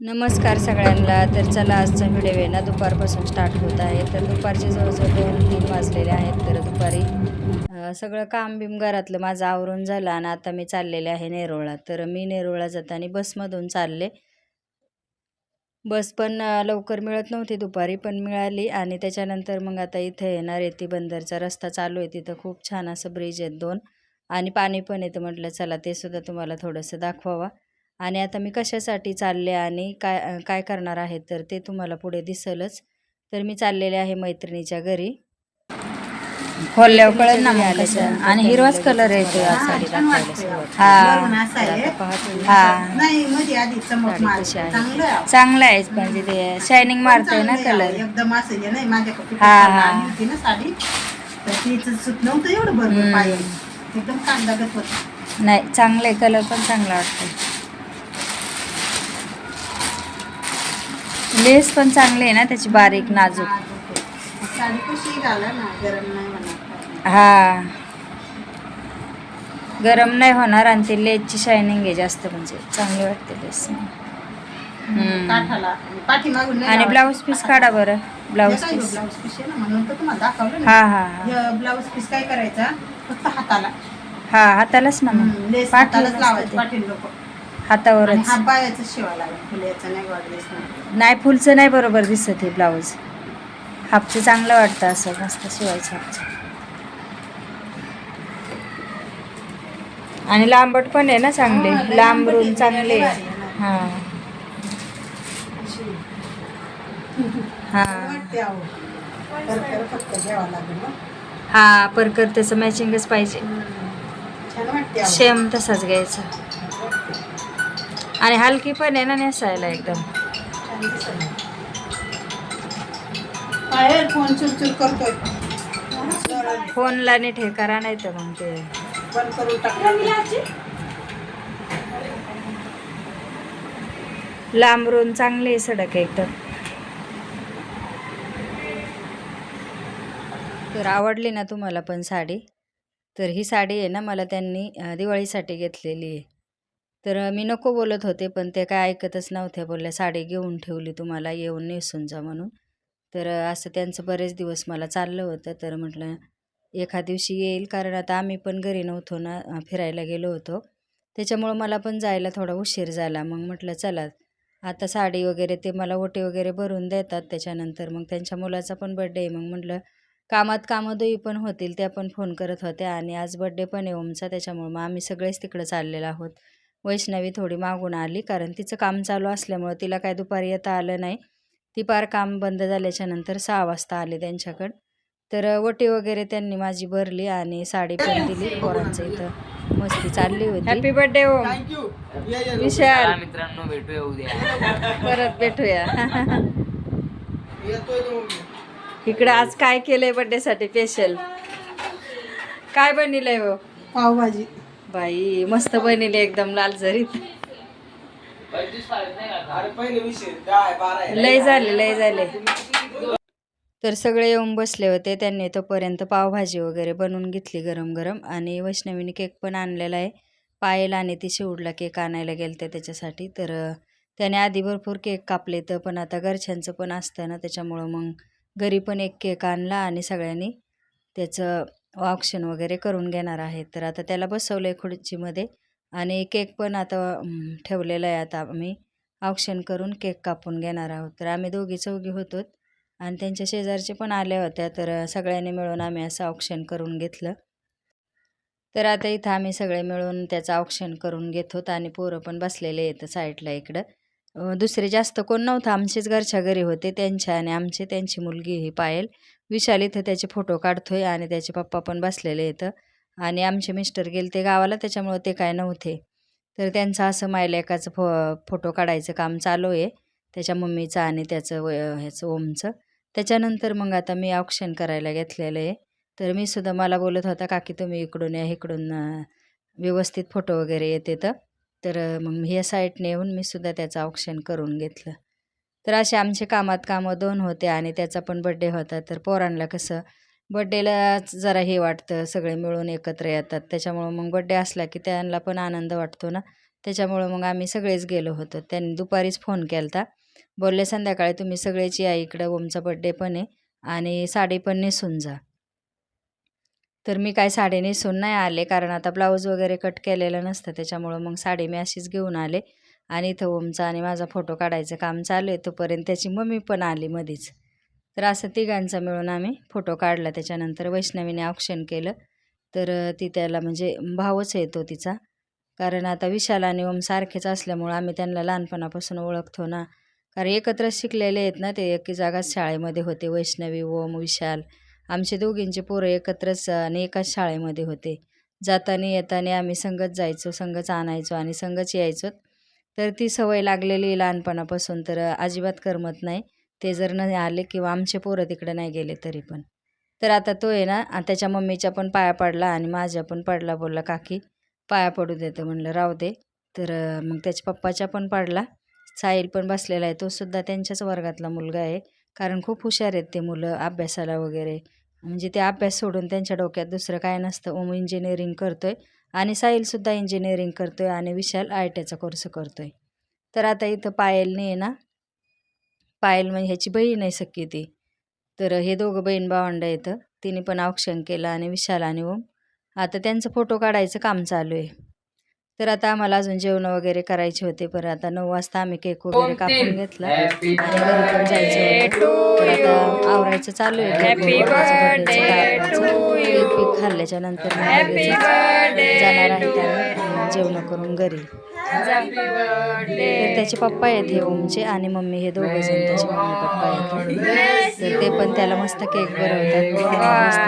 नमस्कार सगळ्यांना. तर चला आजचा व्हिडिओ आहे ना दुपारपासून स्टार्ट होत आहे. तर दुपारचे जवळजवळ दोन तीन वाजलेले आहेत. तर दुपारी सगळं काम बिम घरातलं माझं आवरून झालं आणि आता मी चाललेले आहे नेरोळा तर मी नेरोळा जाताना बसमधून चालले. बस पण लवकर मिळत नव्हती दुपारी पण मिळाली. आणि त्याच्यानंतर मग आता इथे येणार रेती बंदरचा रस्ता चालू आहे. तिथं खूप छान असं ब्रिज आहेत दोन. आणि पाणी पण येतं म्हटलं चला ते सुद्धा तुम्हाला थोडंसं दाखवावा. आणि आता मी कशासाठी चालले आणि काय काय करणार आहे तर ते तुम्हाला पुढे दिसलच तर मी चाललेले आहे मैत्रिणीच्या घरी कळेल ना. आणि हिरवाच कलर आहे ते. हा. आहे. हा. चांगलं म्हणजे ते शायनिंग मारतंय ना. कलर एकदम हे हा, हा. नाही चांगलं आहे कलर पण चांगला वाटतो लेस पण चांगली आहे ना त्याची बारीक नाजूक. हा. गरम नाही होणार आणि ते लेसची शायनिंग आहे जास्त म्हणजे. चांगली वाटते लेस. आणि. ब्लाऊज पीस काढा बरं. ब्लाऊज पीस हा हा ब्लाऊज पीस काय करायचा? फक्त हाताला. हा हातालाच ना मग. हातालाच लावायचं. पाठील हातावरच. हा शिवा लागेल नाही नाही नाही फुलचं नाही बरोबर दिसत हे ब्लाऊज. हापचं चांगलं वाटतं असं मस्त शिवायचं हापचं आणि लांबट पण आहे ना चांगले. हा, लांबरून लांबट आहे, चांगले. आहे. हा. हा. वाटते अहो. तर तर फक्त घ्यावं लागेल ना. हा परकर त्याचं मॅचिंगच पाहिजे. छान वाटते अहो. सेम तसाच घ्यायचा. आणि हलकी पण आहे ना नेसायला एकदम. फोन चुरचुर करतोय. सरळ फोनला नीट हे करा नाही तर मग ते बंद करून टाकलं लांबरून चांगली आहे सडक एकदम. तर आवडली ना तुम्हाला पण साडी? तर ही साडी आहे ना मला त्यांनी दिवाळीसाठी घेतलेली आहे. तर मी नको बोलत होते पण ते काय ऐकतच नव्हत्या बोलल्या साडी घेऊन ठेवली तुम्हाला येऊन नेसून जा म्हणून. तर असं त्यांचं बरेच दिवस मला चाललं होतं. तर म्हटलं एखाद दिवशी येईल कारण आता आम्ही पण घरी नव्हतो ना फिरायला गेलो होतो. त्याच्यामुळं मला पण जायला थोडा उशीर झाला. मग म्हटलं चला आता साडी वगैरे ते मला ओटे वगैरे भरून देतात त्याच्यानंतर मग त्यांच्या मुलाचा पण बड्डे आहे. मग म्हटलं कामात कामदोई पण होतील त्या पण फोन करत होत्या आणि आज बड्डे पण आहे ओमचा त्याच्यामुळं मग आम्ही सगळेच तिकडं चाललेलो आहोत. वैष्णवी थोडी मागून आली कारण तिचं काम चालू असल्यामुळं तिला काय दुपारी येता आलं नाही. ती पार काम बंद झाल्याच्यानंतर सहा वाजता आले त्यांच्याकडं. तर वटी वगैरे त्यांनी माझी भरली आणि साडी पण दिली पोरांचं इथं. मस्ती चालली होती. Happy birthday Om. विशाल. मित्रांनो भेटूया उद्या. परत भेटूया. इकडं आज काय केलंय बर्थडे साठी स्पेशल काय बनलंय हो? पावभाजी. बाई मस्त बनली एकदम लाल झरीत लय झाले लय झाले. तर सगळे येऊन बसले होते त्यांनी तोपर्यंत पावभाजी वगैरे बनवून घेतली गरम गरम आणि वैष्णवीने केक पण आणलेला आहे. पायल आणि ती शिवडला केक आणायला गेलते त्याच्यासाठी. तर त्याने आधी भरपूर केक कापले तर पण आता घरच्यांचं पण असतं ना त्याच्यामुळं मग घरी पण एक केक आणला आणि सगळ्यांनी त्याचं ऑक्शन वगैरे करून घेणार आहे. तर आता त्याला बसवलं आहे खुर्चीमध्ये आणि केक पण आता ठेवलेलं ठेवलेला आहे. आता आम्ही ऑक्शन करून केक कापून घेणार आहोत. तर आम्ही दोघी चौघी होतो आणि त्यांच्या शेजारचे पण आल्या होत्या. तर सगळ्यांनी मिळून आम्ही असं ऑक्शन करून घेतलं. तर आता इथं आम्ही सगळे मिळून त्याचं ऑक्शन करून घेत होत आणि पोरं पण बसलेले आहेत साईडला इकडं. दुसरे जास्त कोण नव्हतं. आमचेच घरच्या घरी होते. त्यांच्या आणि आमचे. त्यांची मुलगी ही पायल. विशाल इथं त्याचे फोटो काढतोय आणि त्याचे पप्पा पण बसलेले इथं. आणि आमचे मिस्टर गेले ते गावाला त्याच्यामुळं ते काय नव्हते. तर त्यांचं असं मायलेकाचं फो फोटो काढायचं काम चालू आहे त्याच्या मम्मीचं आणि त्याचं व ह्याचं ओमचं. त्याच्यानंतर मग आता मी ऑप्शन करायला घेतलेलं आहे. तर मी सुद्धा मला बोलत होता काकी तुम्ही इकडून या इकडून व्यवस्थित फोटो वगैरे येते तर. मग ह्या साईटने येऊन मी सुद्धा त्याचं ऑप्शन करून घेतलं. तर असे आमचे कामात कामं दोन होते आणि त्याचा पण बड्डे होता. तर पोरांना कसं बड्डेला जरा हे वाटतं सगळे मिळून एकत्र येतात. त्याच्यामुळं मग बड्डे असला की त्यांना पण आनंद वाटतो ना. त्याच्यामुळं मग आम्ही सगळेच गेलो होतो. त्यांनी दुपारीच फोन केला होता बोलले संध्याकाळी तुम्ही सगळेच या इकडं ओमचा बड्डे पण आहे आणि साडी पण नेसून जा. तर मी काय साडी नेसून नाही आले कारण आता ब्लाऊज वगैरे कट केलेलं नसतं. त्याच्यामुळं मग साडी मी अशीच घेऊन आले. आणि इथं ओमचा आणि माझा फोटो काढायचं काम चालू आहे तोपर्यंत त्याची मम्मी पण आली मधीच. तर असं तिघांचा मिळून आम्ही फोटो काढला. त्याच्यानंतर वैष्णवीने ऑप्शन केलं. तर ती त्याला म्हणजे भावच येतो तिचा. कारण आता विशाल आणि ओम सारखेच असल्यामुळं आम्ही त्यांना लहानपणापासून ओळखतो ना. कारण एकत्र शिकलेले आहेत ना ते एकी जागाच शाळेमध्ये होते. वैष्णवी ओम विशाल आमचे दोघींचे पोरं एकत्रच आणि एकाच शाळेमध्ये होते. जाताना येताना आम्ही संगत जायचो संगच आणायचो आणि संगच यायचो. तर ती सवय लागलेली लहानपणापासून तर अजिबात करमत नाही. ते जर नाही आले किंवा आमचे पोरं तिकडे नाही गेले तरी पण. तर आता तो आहे ना त्याच्या मम्मीच्या पण पाया पडला आणि माझ्या पण पडला बोलला काकी पाया पडू देतं म्हणलं राहू दे. तर मग त्याच्या पप्पाच्या पण पडला. साहिल पण बसलेला आहे. तो सुद्धा त्यांच्याच वर्गातला मुलगा आहे. कारण खूप हुशार आहेत ते मुलं अभ्यासाला वगैरे. म्हणजे ते अभ्यास सोडून त्यांच्या डोक्यात दुसरं काय नसतं. ओम इंजिनिअरिंग करतोय. आणि साहिलसुद्धा इंजिनिअरिंग करतोय आणि विशाल आय टीचा कोर्स करतोय. तर आता इथं पायलने आहे ना पायल म्हणजे ह्याची बहीण आहे सख्खी ती. तर हे दोघं बहीण भावंड येतं तिने पण औक्षण केलं आणि विशाल आणि ओम. आता त्यांचं फोटो काढायचं काम चालू आहे. तर आता आम्हाला अजून जेवण वगैरे करायचे होते. पण आता नऊ वाजता आम्ही केक वगैरे कापून घेतला. आणि घरी पण जायचं होतं. तर आता आवरायचं चालू आहे. खाल्ल्याच्या नंतर जाणार आहेत आम्ही जेवण करून घरी. तर त्याचे पप्पा आहेत हे ओमचे आणि मम्मी हे दोघे जण त्याचे मम्मी पप्पा आहेत. तर ते पण त्याला मस्त केक बनवतात. मस्त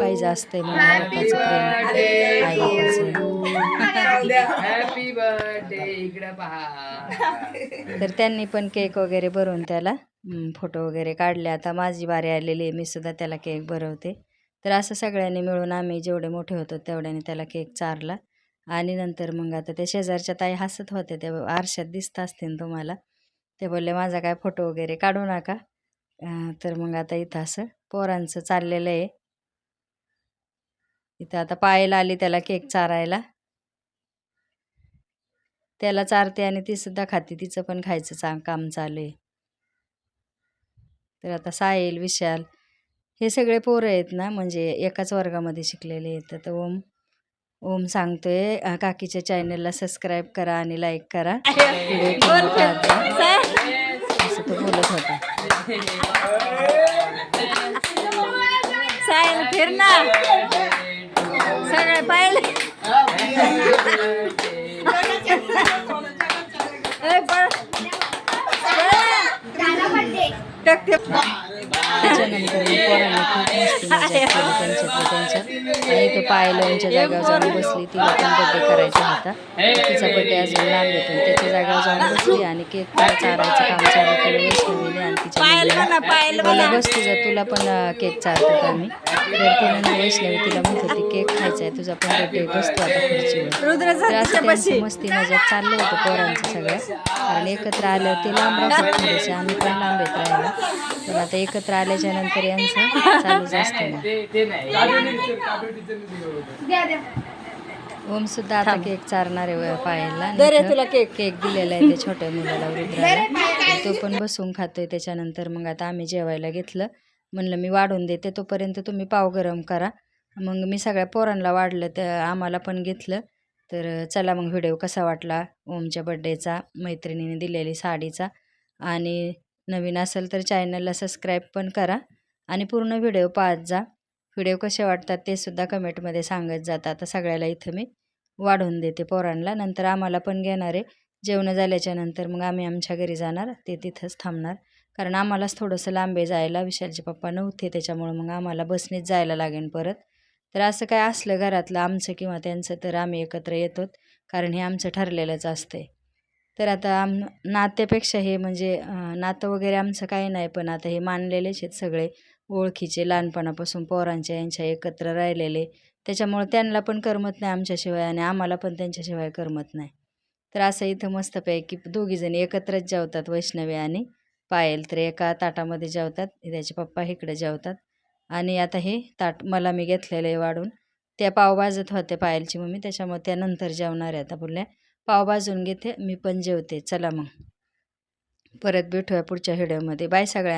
पाहिजे असतंय मम्मी पप्पाचं प्रेम. आई बापाचं हॅपी बर्थडे इकडे पहा. तर त्यांनी पण केक वगैरे भरून त्याला फोटो वगैरे काढले. आता माझी बारी आलेली आहे. मी सुद्धा त्याला केक भरवते. तर असं सगळ्यांनी मिळून आम्ही जेवढे मोठे होतो तेवढ्याने त्याला केक चारला. आणि नंतर मग आता ते शेजारच्या ताई हसत होते ते आरशात दिसत असतील तुम्हाला. ते बोलले माझा काय फोटो वगैरे काढू नका. तर मग आता इथं असं पोरांचं चाललेलं आहे. इथं आता पायला आली त्याला केक चारायला. त्याला चारते आणि ती सुद्धा खाते तिचं पण खायचं चा काम चालू आहे. तर आता साहिल विशाल हे सगळे पोरं आहेत ना म्हणजे एकाच वर्गामध्ये शिकलेले आहेत. तर ओम ओम सांगतोय काकीच्या चॅनलला सबस्क्राईब करा आणि लाईक करा. असं तो बोलत होता. फिर ना. सगळे पाहिले. त्याच्यानंतर मग पोरांना खूप मस्ती मजा केली त्यांच्यात त्यांच्यात आणि तो पायलच्या जागेवर जाऊन बसली तिला पण बड्डे करायचा होता तिचा बड्डे अजून लांब येतो त्याच्या जागेवर जाऊन बसली आणि केक पण चारायचं काम चालू केलं वैष्णवीने आणि तिच्या मुलीने. बोलला बस तुझा तुला पण केक चारतात आम्ही तर तिने ना वैष्णवी तिला म्हणत होती केक खायचा आहे तुझा पण बड्डे बसतो आता खुर्चीवर तर असं त्यांचं मस्ती मजा चाललं होतं पोरांचं सगळं कारण एकत्र आलं ते लांब राहतात थोडेसे आम्ही पण लांब येत राहिलो पण आता एकत्र आल्याच्यानंतर यांचं चालूच असतं ते ते ओम सुद्धा आता केक चारणार आहे पायाला तुला केक. केक दिलेला आहे त्या छोट्या मुलाला तर तो पण बसून खातोय त्याच्यानंतर मग आता आम्ही जेवायला घेतलं. म्हणलं मी वाढून देते तोपर्यंत तुम्ही पाव गरम करा. मग मी सगळ्या पोरांना वाढलं तर आम्हाला पण घेतलं. तर चला मग व्हिडिओ कसा वाटला? ओमच्या बड्डेचा मैत्रिणीने दिलेली साडीचा. आणि नवीन असेल तर चॅनलला सबस्क्राईब पण करा आणि पूर्ण व्हिडिओ पाहत जा. व्हिडिओ कसे वाटतात ते सुद्धा कमेंटमध्ये सांगत जातात आता सगळ्याला इथं मी वाढवून देते पोरांना. नंतर आम्हाला पण घेणार आहे. जेवणं झाल्याच्यानंतर मग आम्ही आमच्या घरी जाणार. ते तिथंच थांबणार. कारण आम्हालाच थोडंसं लांबे जायला विशालचे पप्पा नव्हते. त्याच्यामुळं मग आम्हाला बसनेच जायला लागेल परत. तर असं काय असलं घरातलं आमचं किंवा त्यांचं तर आम्ही एकत्र येतो कारण हे आमचं ठरलेलंच असतंय. तर आता आम नात्यापेक्षा हे म्हणजे नातं वगैरे आमचं काही नाही पण आता हे मानलेलेच आहेत सगळे. ओळखीचे लहानपणापासून पोरांच्या यांच्या एकत्र राहिलेले. त्याच्यामुळं त्यांना पण करमत नाही आमच्याशिवाय आणि आम्हाला पण त्यांच्याशिवाय करमत नाही. तर असं इथं मस्तपैकी दोघीजणी एकत्रच जेवतात वैष्णवी आणि पायल. तर एका ताटामध्ये जेवतात त्याचे पप्पा इकडे जेवतात. आणि आता हे ताट मला मी घेतलेलं आहे वाढून. त्या पाव भाजत होत्या पायलची मम्मी त्याच्यामुळे त्या नंतर जेवणार आहे आता बोलल्या. पाव भाजून घेते मी पण जेवते. चला मग. परत भेटूया पुढच्या व्हिडिओमध्ये. बाय सगळ्या.